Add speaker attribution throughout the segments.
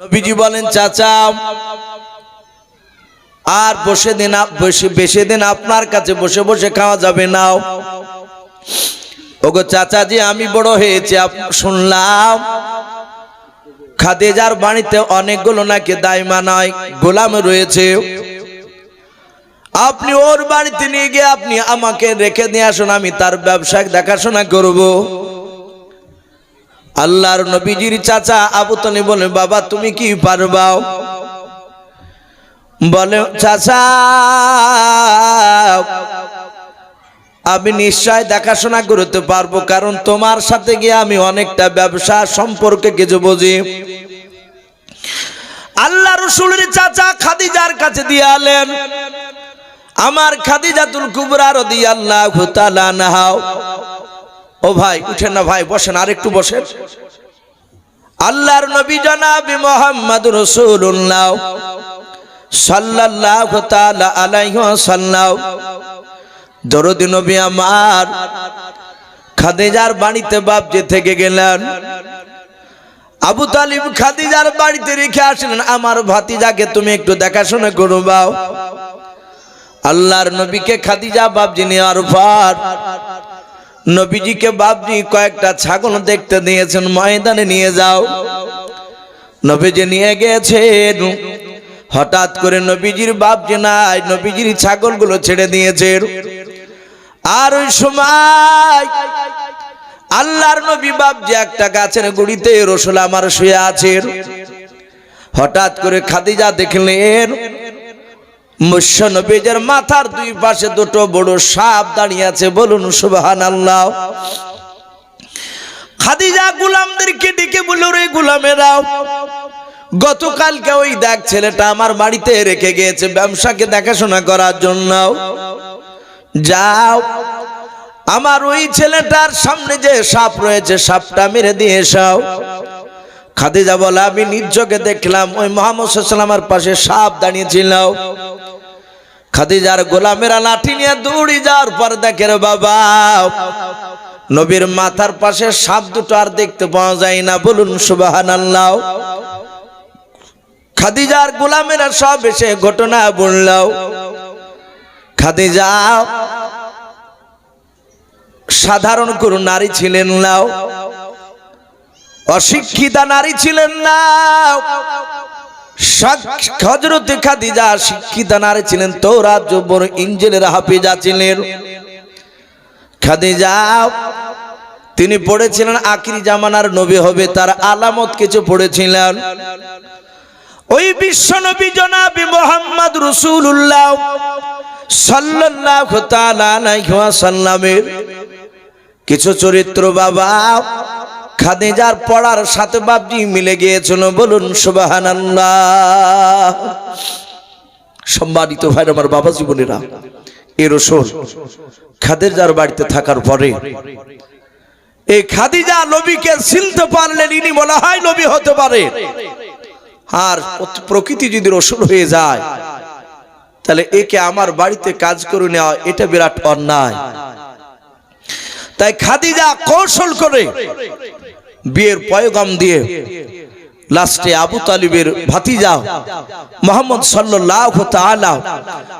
Speaker 1: নবীজি বলেন, চাচা, আর বসে দিন বসে, বেশি দিন আপনার কাছে বসে বসে খাওয়া যাবে না। ওগো চাচা চাচাজি, আমি বড় হয়েছি শুনলাম। খাদিজার বাড়িতে অনেকগুলো নাকি দাইমা নয় গোলাম রয়েছে। আপনি ওর বাড়িতে নিয়ে গিয়ে আপনি আমাকে রেখে দিয়ে আসুন, আমি তার ব্যবসা দেখাশোনা করব। আল্লাহর নবীজির চাচা আবু তনি বলে বাবা, তুমি কি পারবা বলে, চাচা, আমি নিশ্চয় দেখাশোনা করতে পারব, কারণ তোমার সাথে গিয়ে আমি অনেকটা ব্যবসা সম্পর্কে কিছু বুঝি। আল্লাহ রসুলের চাচা খাদিজার কাছে দিয়ে আলেন, আমার খাদিজাতুল কুবরা রদি আল্লাহ নাহাও ও ভাই, উঠেন না ভাই, বসেন আর একটু বসেন। আল্লাহর নবী জনাবি মোহাম্মদ রসুল্লাহ আলাইহি ওয়াসাল্লাম। দরদি নবী আমার খাদিজার বাড়িতে বাপজি থেকে গেলেন। আবু তালিব খাদিজার বাড়িতে রেখে আসলেন, আমার ভাতিজাকে তুমি একটু দেখাশোনা করবাও আল্লাহর নবীকে খাদিজা বাপজি নেওয়ার পর নবীজিকে বাপজি কয়েকটা ছাগল দেখতে দিয়েছেন, ময়দানে নিয়ে যাও। নবীজি নিয়ে গেছেন। হঠাৎ করে নবীজির বাপজি নাই, নবীজির ছাগলগুলো ছেড়ে দিয়েছেন। আর ওই সময় আল্লাহর নবী বাপজি একটা গাছের গুড়িতে রসুল আমার শুয়ে আছেন। হঠাৎ করে খাদিজা দেখলেন মুস্য নবীজের মাথার দুই পাশে দুটো বড় সাপ দাঁড়িয়ে আছে, বলুন সুবাহান আল্লাহ খাদিজা গুলামদেরকে ডেকে বলল, রে গুলামেরাও গতকালকে ওই দেখ ছেলেটা আমার বাড়িতে রেখে গিয়েছে ব্যবসাকে দেখাশোনা করার জন্য। যাও, আমার ওই ছেলেটার সামনে যে সাপ রয়েছে, সাপটা মেরে দিয়ে এসাও খাদিজা বলে, আমি নির্জকে দেখলাম, ওই মোহাম্মদ সাল্লামের পাশে সাপ দাঁড়িয়েছিল খাদিজার গোলামেরা লাঠি নিয়ে দৌড়ি যাওয়ার পর দেখে রে বাবা, নবীর মাথার পাশে সাপ দুটো আর দেখতে পাওয়া যায় না, বলুন সুবাহান আল্লাহ খাদিজার গোলামেরা সব এসে ঘটনা বললাও খাদিজা, সাধারণ কোনো নারী ছিলেন নাও অশিক্ষিতা নারী ছিলেন না খাদিজা হাফিজা ছিলেন। তিনি পড়েছিলেন আখিরি জামানার নবী হবে, তার আলামত কিছু পড়েছিলেন। ওই বিশ্ব নবী জনাবি মোহাম্মদ রসুল্লাহ আলাইহি ওয়াসাল্লামের কিছু চরিত্র বাবা খাদিজার পড়ার সাথে বাপজি মিলে গিয়েছিল, বলুন সুবহানাল্লাহ। সম্মানিত ভাই আমার বাবা জীবনেরা এ রসুল খাদিজার বাড়িতে থাকার পরে এই খাদিজা নবীকে চিনতে পারলেন, ইনি বলা হয় নবী হতে পারে। আর প্রকৃতি যদি রসুল হয়ে যায়, তাহলে একে আমার বাড়িতে কাজ করে নেওয়া, এটা বিরাট অন্যায়। তাই খাদিজা কৌশল করে বিয়ের পয়গাম দিয়ে লাস্টে আবু তালিবের ভাতিজা মোহাম্মদ সাল্লাল্লাহু তাআলা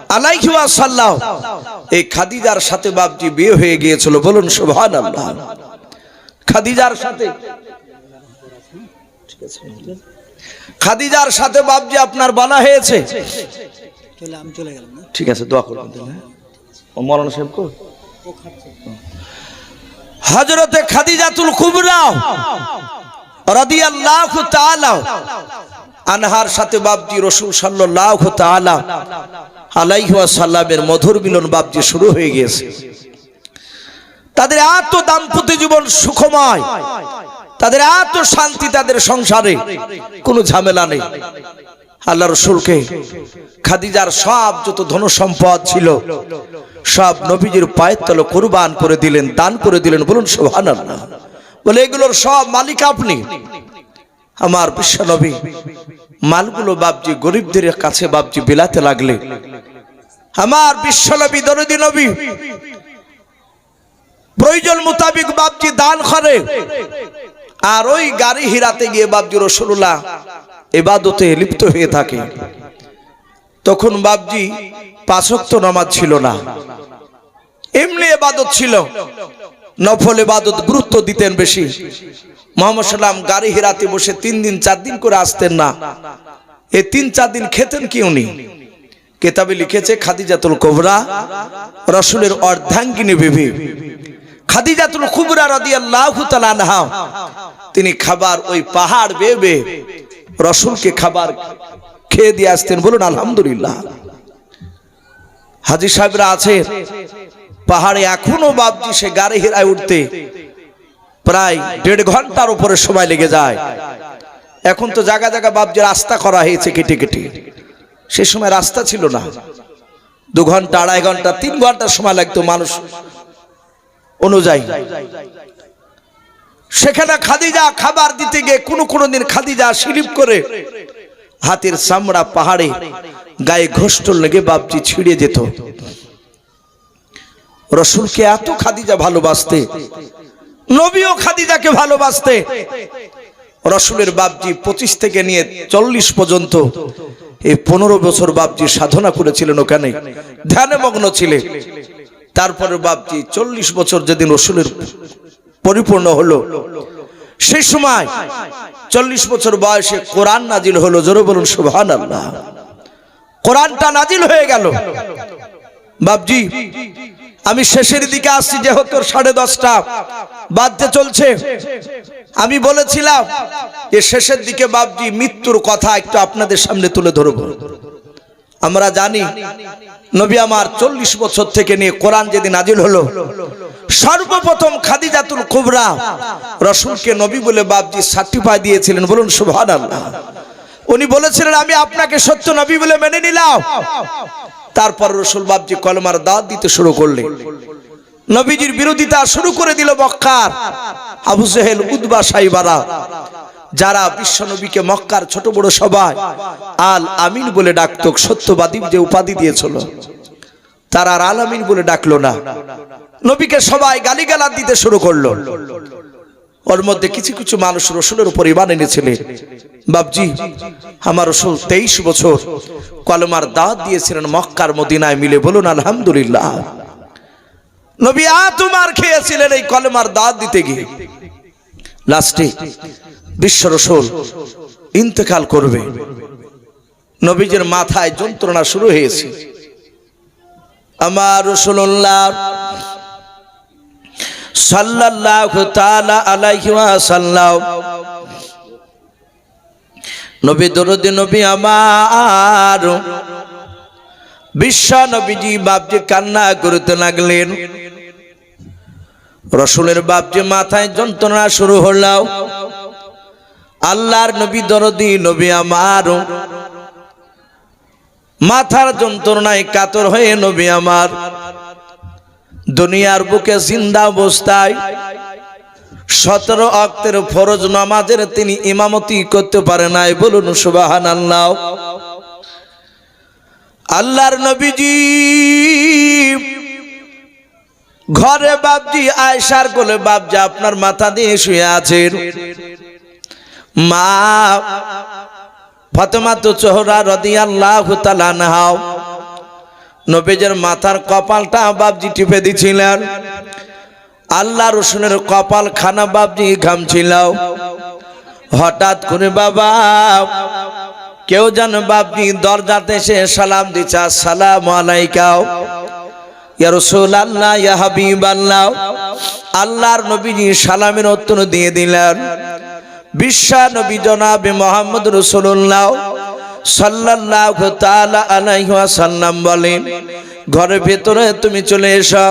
Speaker 1: আলাইহি ওয়াসাল্লাম এই খাদিজার সাথে বাপজি বিয়ে হয়ে গিয়েছিল বলুন সুবহানাল্লাহ। খাদিজার সাথে খাদিজার সাথে বাপজি আপনার বলা হয়েছে? ঠিক আছে দোয়া করবেন? ও সাহেব কো হজরতে খাদিজাতুল কুবরা রাদিয়াল্লাহু তাআলা আনহার সাথে বাপজি রাসূল তাআলা আলাইহি ওয়াসাল্লামের মধুর মিলন বাপজি শুরু হয়ে গিয়েছে। তাদের এত দাম্পত্য জীবন সুখময়, তাদের এত শান্তি, তাদের সংসারে কোনো ঝামেলা নেই। আল্লাহ রসুলকে খাদিজার সব যত ধন সম্পদ ছিল, সব নবীজির পায়ের তলে কোরবান করে দিলেন, দান করে দিলেন, বলুন সোহান বলে, এগুলোর সব মালিক আপনি? আমার বিশ্ব নবী, মালগুলো বাবজি গরিবদের কাছে বাবজি বিলাতে লাগলে। আমার বিশ্ব নবী, দরদি নবী, প্রয়োজন মোতাবিক বাবজি দান করে। আর ওই গাড়ি হিরাতে গিয়ে বাপজি রসুল্লাহ এবাদতে লিপ্ত হয়ে থাকে। তখন বাবজি পাঁচক্ত নামাজ ছিল না। এমনি এবাদত ছিল। নফল এবাদত গুরুত্ব দিতেন বেশি। মোহাম্মদ সাল্লাম গাড়ি হেরাতে বসে তিন দিন, চার দিন করে আসতেন না। এ তিন, চার দিন খেতেন কি উনি? কেতাবে লিখেছে, খাদিজাতুল কোবরা রসুলের অর্ধাঙ্গিনী বিবি। খাদিজাতুল কুবরা রাদিয়াল্লাহু তাআলা আনহা, তিনি খাবার ওই পাহাড় বেয়ে বেয়ে রসুলকে খাবার খেয়ে দিয়ে আসতেন। বলুন, আলহামদুলিল্লাহ। হাজি সাহেবরা আছেন পাহাড়ে এখনও বাবজি সে গাড়ি হেরায় উঠতে প্রায় দেড় ঘণ্টার উপরে সময় লেগে যায়। এখন তো জায়গা জায়গা বাবজি রাস্তা করা হয়েছে কেটে কেটে। সে সময় রাস্তা ছিল না। দু ঘণ্টা, আড়াই ঘণ্টা, তিন ঘণ্টা সময় লাগতো মানুষ অনুযায়ী। সেখানে খাদিজা খাবার দিতে গিয়ে কোনো কোনো দিন খাদিজা স্লিপ করে হাতের চামড়া পাহাড়ে গায়ে ঘোষ্টল লেগে বাপজি ছিঁড়ে যেত। রসুলকে এত খাদিজা ভালোবাসতে, নবীও খাদিজাকে ভালোবাসতে, রসুলের বাপজি পঁচিশ থেকে নিয়ে চল্লিশ পর্যন্ত এই পনেরো বছর বাপজি সাধনা করেছিলেন ওখানে ধ্যানে মগ্ন ছিলেন। তারপরে বাপজি চল্লিশ বছর যেদিন রসুলের পরিপূর্ণ হলো। সেই সময় চল্লিশ বছর বয়সে কোরআন নাজিল হলো, জোরে বলুন সুবহান আল্লাহ কোরআনটা নাজিল হয়ে গেল। বাবজি আমি শেষের দিকে আসছি, যেহেতু সাড়ে দশটা বাদতে চলছে। আমি বলেছিলাম যে শেষের দিকে বাবজি মৃত্যুর কথা একটু আপনাদের সামনে তুলে ধরবো। আমরা জানি নবী আমার চল্লিশ বছর থেকে নিয়ে কোরআন যেদিন নাজিল হলো, সর্বপ্রথম খাদিজাতুল কুবরা রসুলকে নবী বলে বাপজি সার্টিফাই দিয়েছিলেন। বলুন সুভান আল্লাহ উনি বলেছিলেন, আমি আপনাকে সত্য নবী বলে মেনে নিলাম। তারপর রসুল বাপজি কলমার দাঁত দিতে শুরু করলেন। নবীজির বিরোধিতা শুরু করে দিল বক্কার। আবু সেহেল উদ্বা সাইবারা যারা বিশ্ব নবীকে মক্কার ছোট বড় সবাই, আল আমিন বলে ডাকত, সত্যবাদী যে উপাধি দিয়েছিল। তারা আর আল আমিন বলে ডাকলো না। নবীকে সবাই গালিগালাজ দিতে শুরু করল। ওর মধ্যে কিছু কিছু মানুষ রসুলের উপর ইমান এনেছিলেন বাবজি আমার রসুল তেইশ বছর কলমার দাঁত দিয়েছিলেন মক্কার মদিনায় মিলে। বলুন, আলহামদুলিল্লাহ। নবী আ তোমার খেয়েছিলেন এই কলমার দাঁত দিতে গিয়ে। লাস্টে বিশ্ব রসুল ইন্তেকাল করবে। নবীজের মাথায় যন্ত্রণা শুরু হয়েছে। আমার রসুল্লাহ নবী আমার বিশ্ব কান্না লাগলেন। রসুলের বাপজি মাথায় যন্ত্রণা শুরু হলো। আল্লাহর নবী দরদি, নবী আমার। মাথার যন্ত্রণায় কাতর হয়ে নবী আমার। দুনিয়ার বুকে জিন্দা অবস্থায় সতেরো অক্তের ফরজ নামাজের তিনি ইমামতি করতে পারে নাই, বলুন সুবাহান আল্লাহ আল্লাহর নবীজি, ঘরে বাপজি, আয়সার কোলে বাপজি, আপনার মাথা দিয়ে শুয়ে আছেন। মা, ফাতেমা তো চোহরা রদি আল্লাহ তালানহাও নবীজের মাথার কপালটা বাবজি টিপে দিছিলেন। আল্লাহ রসুনের কপাল খানা বাবজি ঘামছিল হঠাৎ করে বাবা, কেউ যেন বাবজি দরজাতে এসে সালাম দিচ্ছে সালাম আলাইকাও আল্লাহ আল্লাহর নবীজি সালামের উত্তর দিয়ে দিলেন। বিশ্বা নবী জনাবে মোহাম্মদ রসুল্লাহ সাল্লাল্লাহু তাআলা আলাইহি ওয়াসাল্লাম বলেন, ঘরের ভেতরে তুমি চলে এসো,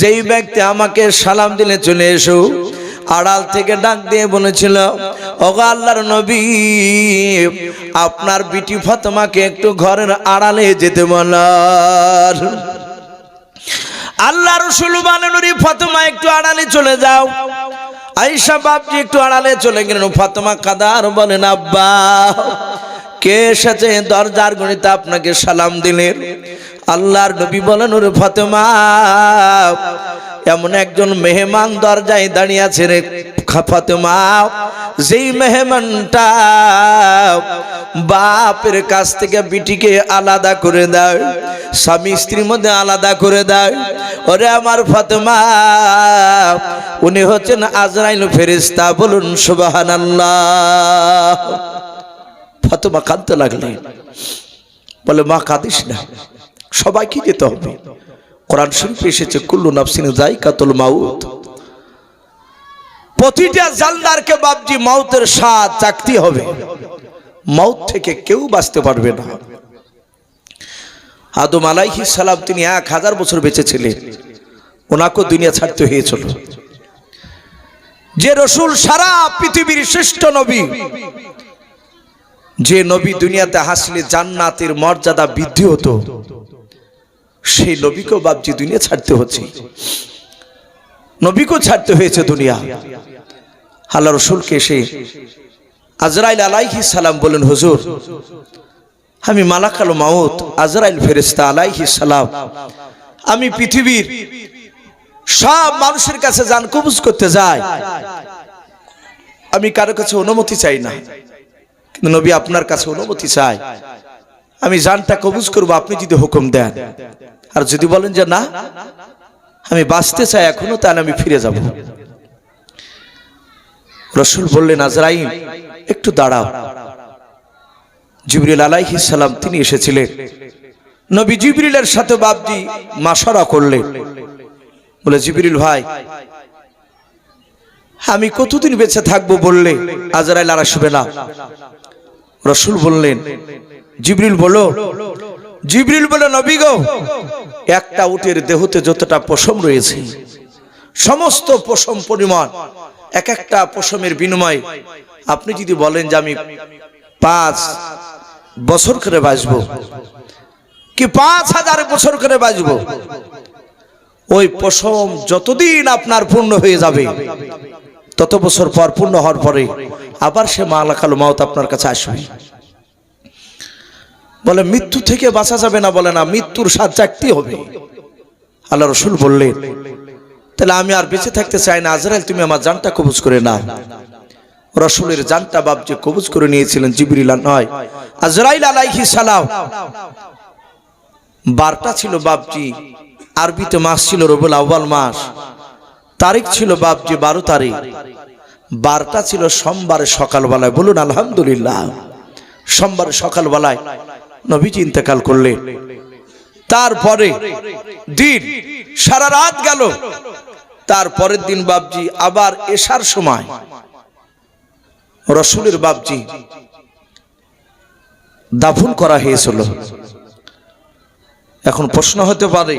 Speaker 1: যেই ব্যক্তি আমাকে সালাম দিলে চলে এসো। আড়াল থেকে ডাক দিয়ে বলেছিল, ওগো আল্লাহর নবী, আপনার বিটি ফাতেমাকে একটু ঘরের আড়ালে যেতে বলার। আল্লাহ রসুল বানানুরি ফাতেমা, একটু আড়ালে চলে যাও। আইসা বাপজি একটু আড়ালে চলে গেলেন। ফাতেমা কাদার বলেন, আব্বা, কে এসেছে দরজার গণিতে আপনাকে সালাম দিলেন? আল্লাহর নবী বলেন, ওরে ফাতেমা, এমন একজন মেহমান দরজায় দাঁড়িয়ে আছে রে। ফাতেমা যেই মেহমানটা বাপের কাছ থেকে বিটিকে আলাদা করে দেয়, স্বামী স্ত্রীর মধ্যে আলাদা করে দেয়, ওরে আমার ফাতেমা, উনি হচ্ছেন আজরাইল ফেরিস্তা বলুন সুবহানাল্লাহ। ফাতেমা কাঁদতে লাগলেন বলে, মা, কাঁদিস না, সবাইকে যেতে হবে। কোরআন শরীফে এসেছে, কুল্লু নাফসিন জাইকাতুল মাউত। প্রতিটা জালদারকে বাপজি মাউতের স্বাদ চাকতি হবে। মাউত থেকে কেউ বাঁচতে পারবে না। আদম আলাইহিস সালাম তিনি এক হাজার বছর বেঁচে ছিলেন। ওনাকেও দুনিয়া ছাড়তে হয়েছিল। যে রসুল সারা পৃথিবীর শ্রেষ্ঠ নবী, যে নবী দুনিয়াতে হাসলে জান্নাতের মর্যাদা বৃদ্ধি হতো, সেই নবীকেও বাপজি দুনিয়া ছাড়তে হচ্ছে। নবীকেও ছাড়তে হয়েছে দুনিয়া। আল্লাহ রসুলকে এসে আজরাইল আলাইহি সালাম বলেন হুজুর, আমি মালাকাল মাউত, আজরাইল ফেরেস্তা আলাইহি সালাম, আমি পৃথিবীর সব মানুষের কাছে যান কবুজ করতে যাই। আমি কারও কাছে অনুমতি চাই না, কিন্তু নবী আপনার কাছে অনুমতি চাই আমি জানটা কবুজ করব, আপনি যদি হুকুম দেন। আর যদি বলেন যে না আমি বাঁচতে চাই এখনও তাহলে আমি ফিরে যাব। রসুল বললেন আজরাইম একটু দাঁড়াও। জিবরিল আলাইহিস সালাম, তিনি এসেছিলেন। নবী জিবরিলের সাথে বাপজি মাসারা করলেন বলে, জিবরিল ভাই, আমি কতদিন বেঁচে থাকব বললে, আজরাইল আর আসবে না। রসুল বললেন, জিবরিল বলো, জিবরিল বলে, নবী গো একটা উটের দেহতে যতটা পশম রয়েছে, সমস্ত পশম পরিমাণ, এক একটা পশমের বিনিময়ে আপনি যদি বলেন যে আমি পাঁচ বছর করে বাঁচবো, কি পাঁচ হাজার বছর করে বাঁচবো? ওই পশম যতদিন আপনার পূর্ণ হয়ে যাবে, তত বছর পর পূর্ণ হওয়ার পরে আবার সে মা মালাকাল মাউত আপনার কাছে আসবে। বলে, মৃত্যু থেকে বাঁচা যাবে না, বলে, না, মৃত্যুর স্বাদ চাকতি হবে। আল্লাহ রসুল বললেন, তাহলে আমি আর বেঁচে থাকতে চাই না। আজরাইল, তুমি আমার জানটা কবুজ করে না রসুলের জানটা বাপজি কবুজ করে নিয়েছিলেন জিবরিলা নয়, আজরাইল আলাইহি সালাম। বারটা ছিল বাপজি, আরবিতে মাস ছিল রবুল আউ্বাল মাস, তারিখ ছিল বাপজি বারো তারিখ। বারটা ছিল সোমবারে সকালবেলায়। বলুন, আলহামদুলিল্লাহ সোমবারে সকালবেলায়। নবীজি ইন্তেকাল করলেন তারপরে দিন, সারা রাত গেল। তারপরের দিন বাপজি আবার এসার সময়। রসুলের বাপজি দাফন করা হয়েছিল। এখন প্রশ্ন হতে পারে,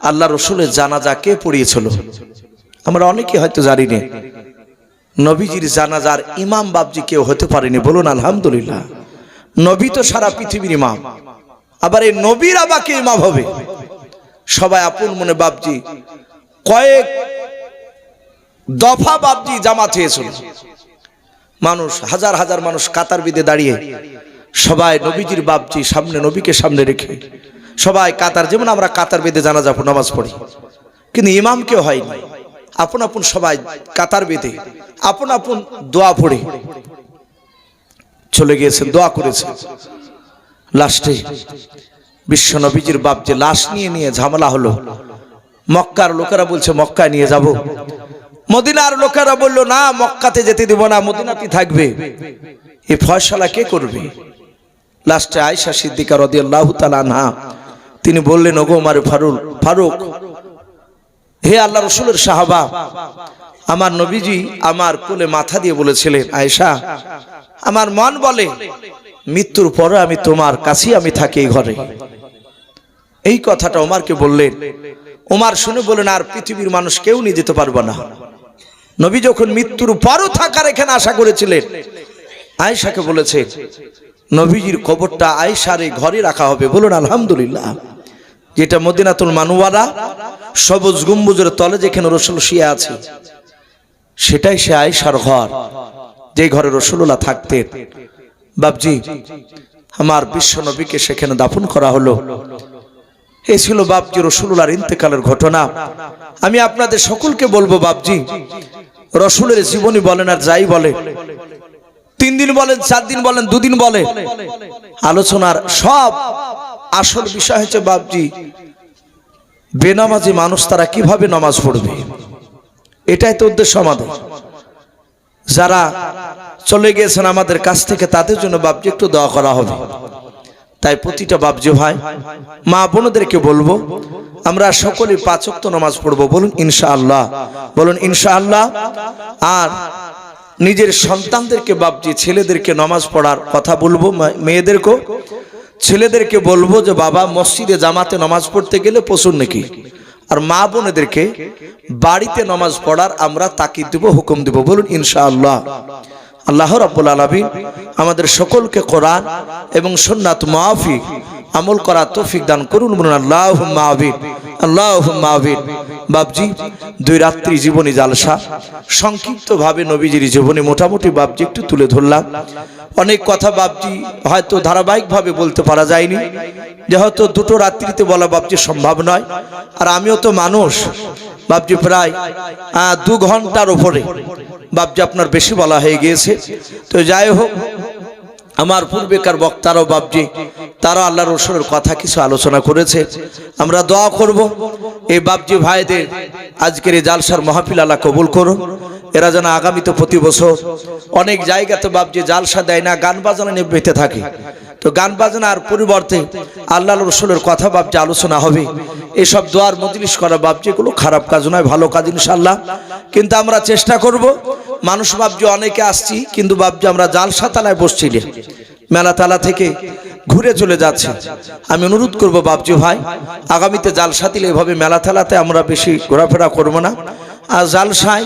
Speaker 1: আল্লাহ রসুলের জানাজা কে পড়িয়েছিল? আমরা অনেকে হয়তো জানি না। নবীজির জানাজার ইমাম বাবজি কেউ হতে পারেনি। বলুন, আলহামদুলিল্লাহ। নবী তো সারা পৃথিবীর ইমাম। আবার এই নবীর আবাকে ইমাম হবে। সবাই আপন মনে বাবজি কয়েক দফা বাবজি জামাত হয়েছিল। মানুষ, হাজার হাজার মানুষ কাতার বিদে দাঁড়িয়ে সবাই নবীজির বাবজি সামনে, নবীকে সামনে রেখে সবাই কাতার, যেমন আমরা কাতার বেঁধে জানা যাব নামাজ পড়ি। কিন্তু ইমাম কেউ হয়নি। আপন আপন সবাই কাতার বেঁধে, আপন আপন দোয়া পড়ে। চলে গিয়েছেন দোয়া করেছেন লাস্টে বিশ্ব নবীজির বাপ যে লাশ নিয়ে নিয়ে ঝামেলা হলো, মক্কার লোকেরা বলছে, মক্কায় নিয়ে যাব। মদিনার লোকেরা বলল, না, মক্কাতে যেতে দিব না মদিনাতে থাকবে। এই ফয়সালা কে করবে? লাস্টে আয়সা সিদ্দিকা রদি আল্লাহ আনহা, তিনি বললেন, ওগো আমার ফারুল ফারুক, হে আল্লাহ রসুলের সাহাবা, আমার নবীজি আমার কোলে মাথা দিয়ে বলেছিলেন, আয়েশা আমার মন বলে, মৃত্যুর পরে আমি তোমার কাছেই আমি থাকি ঘরে। এই কথাটা ওমারকে বললেন। ওমার শুনে বলেন আর পৃথিবীর মানুষ কেউ নিয়ে যেতে পারব না। নবী যখন মৃত্যুর পরও থাকার এখানে আশা করেছিলেন, আয়েশাকে বলেছে, নবীজির কবরটা আয়েশার এই ঘরে রাখা হবে। বলুন আলহামদুলিল্লাহ। যেটা মদিনাতুল মানুয়ারা সবুজ গম্বুজের তলে যেখানে রসুল শুয়ে আছে, সেটাই সে আয়েশার ঘর। যে ঘরে রসুল্লাহ থাকতেন। বাবজি আমার বিশ্ব নবীকে সেখানে দাফন করা হলো। এ ছিল বাবজি রসুল্লাহর ইন্তেকালের ঘটনা। আমি আপনাদের সকলকে বলব বাবজি রসুলের জীবনী বলেন আর যাই বলে। তিন দিন বলেন, চার দিন বলেন, দুদিন বলে। আলোচনার সব আসল বিষয় হচ্ছে বাবজি বেনামাজি মানুষ তারা কীভাবে নামাজ পড়বে? এটাই তো উদ্দেশ্য আমাদের। যারা চলে গিয়েছেন আমাদের কাছ থেকে, তাদের জন্য বাবজি একটু দোয়া করা হবে। তাই প্রতিটা বাবজি ভাই, মা বোনদেরকে বলব, আমরা সকলে পাঁচক্ত নামাজ পড়ব, বলুন ইনশাআল্লাহ বলুন ইনশাআল্লাহ। আর নিজের সন্তানদেরকে বাবজি ছেলেদেরকে নামাজ পড়ার কথা বলব মেয়েদেরকেও। ছেলেদেরকে বলব যে, বাবা, মসজিদে জামাতে নামাজ পড়তে গেলে প্রচুর নাকি আর মা বোনেদেরকে বাড়িতে নামাজ পড়ার আমরা তাকিদ দেব, হুকুম দেব, বলুন ইনশাআল্লাহ। আল্লাহ রাব্বুল আলামিন আমাদের সকলকে কোরআন এবং সুন্নাত মাফিক আমল করা তৌফিক দান করুন, বলুন আল্লাহ মাহবিন আল্লাহ মাহবিন বাবজি দুই রাত্রি জীবনী জালসা। সংক্ষিপ্তভাবে নবীজির জীবনী, মোটামুটি বাবজি একটু তুলে ধরলাম। অনেক কথা বাবজি হয়তো ধারাবাহিকভাবে বলতে পারা যায়নি। যেহেতু দুটো রাত্রিতে বলা বাবজি সম্ভব নয়। আর আমিও তো মানুষ। বাবজি প্রায় দু ঘণ্টার উপরে বাবজি আপনার বেশি বলা হয়ে গিয়েছে। তো যাই হোক আমার পূর্বেকার বক্তারাও বাপজি, তারা আল্লাহ রসুলের কথা কিছু আলোচনা করেছে। আমরা দোয়া করব, এই বাপজি ভাইদের আজকের এই জালসার মাহফিল আল্লাহ কবুল করো এরা যেন আগামীতে প্রতি বছর অনেক জায়গাতে বাপজি জালসা দেয় না, গান বাজানো নিয়ে থাকে। তো গান বাজনার পরিবর্তে আল্লাহ রসুলের কথা ভাবছে আলোচনা হবে। এসব দোয়ার মজলিস করা বাবজি এগুলো খারাপ কাজ নয়, ভালো কাজ ইনশাল্লাহ কিন্তু আমরা চেষ্টা করব, মানুষ বাবজি অনেকে আসছি, কিন্তু বাবজি আমরা জালসা তালায় বসছি। মেলা তালা থেকে ঘুরে চলে যাচ্ছে। আমি অনুরোধ করব বাবজি ভাই, আগামীতে জালসা দিলে এভাবে মেলা তালাতে আমরা বেশি ঘোরাফেরা করব না। আর জালসায়,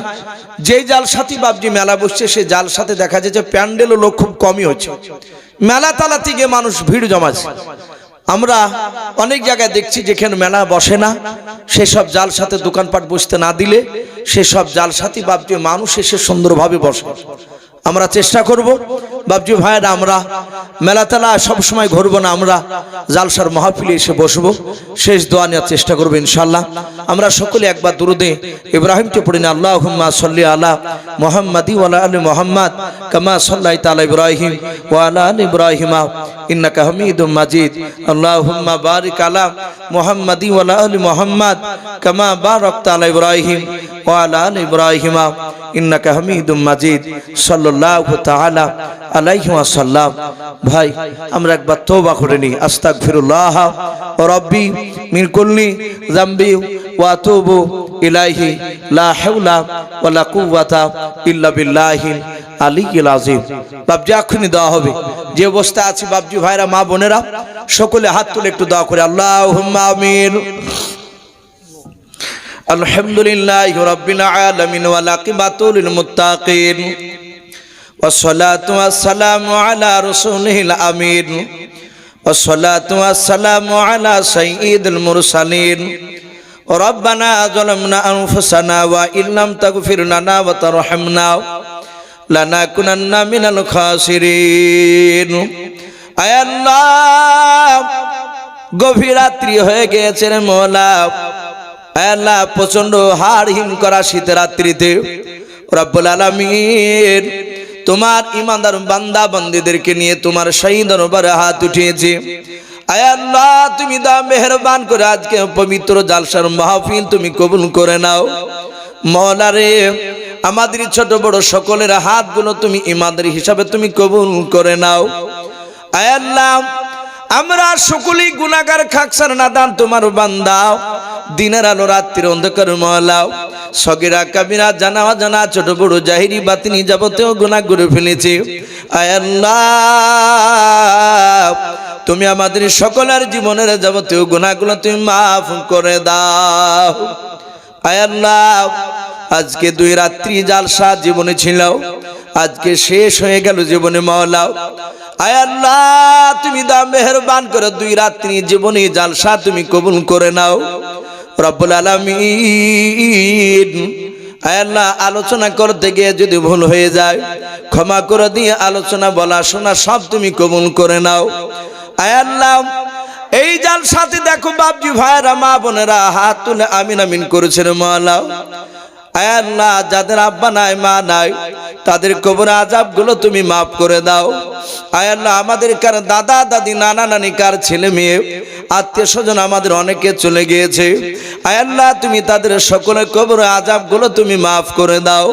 Speaker 1: যেই জালসাতি বাবজি মেলা বসছে সেই জালসাতে দেখা যায় যে প্যান্ডেলও লোক খুব কমই হচ্ছে। মেলা তালা থেকে মানুষ ভিড় জমাছে আমরা অনেক জায়গায় দেখছি যেখানে মেলা বসে না, সেসব জাল সাথে দোকানপাট বসতে না দিলে সেসব জাল সাথী দিয়ে মানুষ এসে সুন্দরভাবে বসে। আমরা চেষ্টা করব বাবজি ভাইয়েরা, আমরা মেলা তেলা সবসময় ঘুরবো না, আমরা জালসার মহাফিলে এসে বসবো। শেষ দোয়া নেওয়ার চেষ্টা করব ইনশাল্লাহ আমরা সকলে একবার দুরুদে ইব্রাহিমকে পড়ি না আল্লাহ সাল্লি আলা মোহাম্মদি ওয়ালা আলী মোহাম্মদ কামা সাল্লাই তালা ইব্রাহিম ওয়ালা আলী ইব্রাহিমা ইন্নাকা হামিদুম মাজিদ। আল্লাহুম্মা বারিক আলা মুহাম্মাদি ওয়ালা আলি মুহাম্মাদ কামা বারাকতা আলা ইব্রাহিম ওয়ালা আলি ইব্রাহিমা ইন্নাকা হামিদুম মাজিদ। সাল্লাল্লাহু তাআলা আলাইহি ওয়াসাল্লাম। ভাই, আমরা একবার তওবা করে নিই। আস্তাগফিরুল্লাহ। রাব্বি, মিন কুল্লি যামবি, ওয়া আতুবু ইলাইহি, লা হাওলা ওয়ালা কুওয়াতা ইল্লা বিল্লাহিল আলিয়্যিল আযীম। বাবজি এখনই দেওয়া হবে। যে অবস্থা আছে বাবজি ভাইরা, মা বোনেরা, সকলে হাত তুলে একটু দোয়া করে, আল্লাহুম্মা আমিন। আলহামদুলিল্লাহি রাব্বিল আলামিন ওয়াল আকিবাতু লিল মুত্তাকিন। والصلاة والسلام على رسوله الأمين والصلاة والسلام على سيد المرسلين ربنا ظلمنا أنفسنا وإن لم تغفر لنا وترحمنا لنكونن من الخاسرين আয় আল্লাহ গভীর রাত্রি হয়ে গেছে রে মোলা আয় আল্লাহ প্রচন্ড হাড় হিম করা শীতের রাত্রিতে রব্বুল আলামিন তোমার ইমানদার বান্দা বান্দিদেরকে নিয়ে তোমার সেই দরবারে হাত উঠিয়েছি। আয় আল্লাহ, তুমি দা মেহরবান করে আজকে পবিত্র জালসার মাহফিল তুমি কবুল করে নাও। মৌলা রে, আমাদের ছোট বড় সকলের হাতগুলো তুমি ইমানদার হিসাবে তুমি কবুল করে নাও। আয় আল্লাহ, আমরা সকলেই গুনাগার খাকসার নাদান তোমার বান্দাও দিনের আলো, রাত্রির অন্ধকার মহলাও সগিরা কাবিরা জানা জানা ছোট বড় জাহিরি বাতিনি যাবতীয় গুণা করে ফেলেছি। আল্লাহ, তুমি আমাদের সকলের জীবনের যাবতীয় গুণাগুলো তুমি মাফ করে দাও। আল্লাহ, আজকে দুই রাত্রি জালসা জীবনে ছিল, আজকে শেষ হয়ে গেল জীবনে মহলাও আয় আল্লাহ, তুমি দা মেহরবান করে দুই রাত্রি জীবনে জালসা তুমি কবুল করে নাও। রব্বুল আলামিন। আল্লাহ, আলোচনা করতে গিয়ে যদি ভুল হয়ে যায়, ক্ষমা করে দিয়ে আলোচনা বলা শোনা সব তুমি কবুল করে নাও। আল্লাহ, এই জাল সাথে দেখো বাপজি ভাইরা মা বোনেরা হাত তুলে আমিন আমিন করেছেন মালাও আল্লাহ যাদের আব্বা নাই, মা নাই, তাদের কবর আজাবগুলো তুমি মাফ করে দাও। আল্লাহ আমাদের কার দাদা, দাদি, নানা, নানি, কার ছেলে, মেয়ে, আত্মীয় স্বজন আমাদের অনেকে চলে গিয়েছে। আল্লাহ তুমি তাদের সকলের কবর আজাবগুলো তুমি মাফ করে দাও।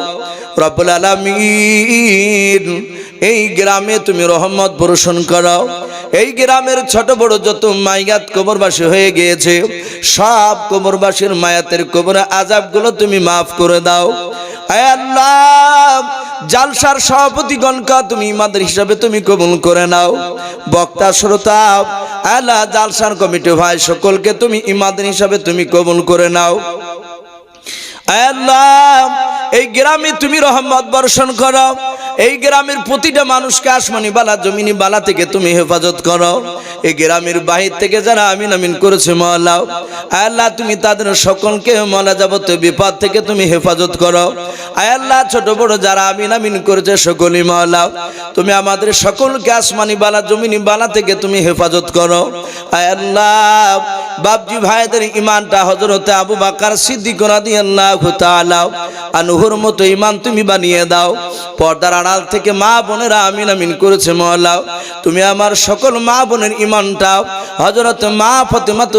Speaker 1: রব্বুল আলামিন এই গ্রামে তুমি রহমত বর্ষণ করাও। এই গ্রামের ছোট বড় যত মাইয়াত কবরবাসী হয়ে গিয়েছে, সব কবরবাসীর মায়াতের কবরে আজাবগুলো তুমি মাফ করে দাও। জালসার সভাপতিগণকে তুমি ইমাদের হিসাবে তুমি কবুল করে নাও। বক্তা, শ্রোতা আল্লাহ, জালসার কমিটি ভাই সকলকে তুমি ইমাদের হিসাবে তুমি কবুল করে নাও। আল্লাহ এই গ্রামে তুমি রহমত বর্ষণ করো। এই গ্রামের প্রতিটা মানুষকে আসমানি বালা, জমিনি বালা থেকে তুমি হেফাজত করো। এই গ্রামের বাহির থেকে যারা আমিন আমিন করেছে মহলাও আয় আল্লাহ তুমি তাদের সকলকে মলা যাবত বিপদ থেকে তুমি হেফাজত করো। আয় আল্লাহ ছোট বড় যারা আমিন আমিন করেছে সকলই মহলাও তুমি আমাদের সকলকে আসমানি বালা, জমিনি বালা থেকে তুমি হেফাজত করো। আয় আল্লাহ বাপজি ভাইদের ইমানটা হজরতে আবু বাকার সিদ্দিক আনহুর মতো ইমান তুমি বানিয়ে দাও। পর্দার আড়াল থেকে মা বোনেরা আমিন আমিন করেছে মহলাও তুমি আমার সকল মা বোনের ইমানটাও হজরত মা ফতেমা তো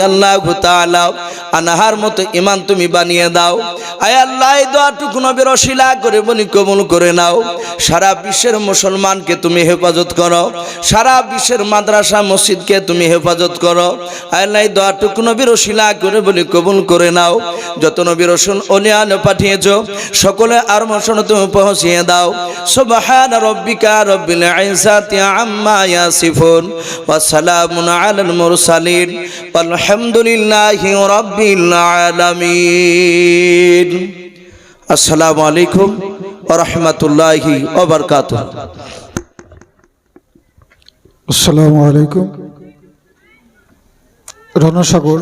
Speaker 1: আল্লাহ ভুতা তাআলা আনহার মতো ইমান তুমি বানিয়ে দাও। আয় আল্লাহ, এই দোয়াটুকু নবীর অশিলা করে বলি কবুল করে নাও। সারা বিশ্বের মুসলমানকে তুমি হেফাজত করো। সারা বিশ্বের মাদ্রাসা, মসজিদকে তুমি হেফাজত করো। আল্লাহ, এই দোয়াটুকু নবীর অশিলা করে বলি কবুল করে নাও। যত নবীর রসুন অনিয়ান পাঠিয়েছ, সকলে আর মশন তুমি পৌঁছিয়ে দাও। সুবহান রব্বিকা রব্বিল ইজ্জাতি আম্মা ইয়াসিফুন। ওয়া সালামুন আলাল মুরসালিন। আলহামদুলিল্লাহি রাব্বিল আলামিন আসসালামু আলাইকুম ওয়া রাহমাতুল্লাহি
Speaker 2: আসসালামু আলাইকুম রণসাগর,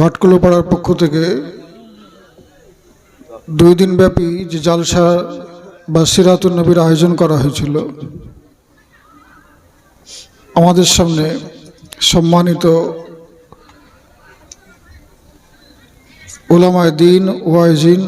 Speaker 2: ঘাটকুলোপাড়ার পক্ষ থেকে দুই দিন ব্যাপী যে জালসা বা সিরাতুল নবীর আয়োজন করা হয়েছিল, আমাদের সামনে সম্মানিত ওলামায় দিন ওয়াইজিন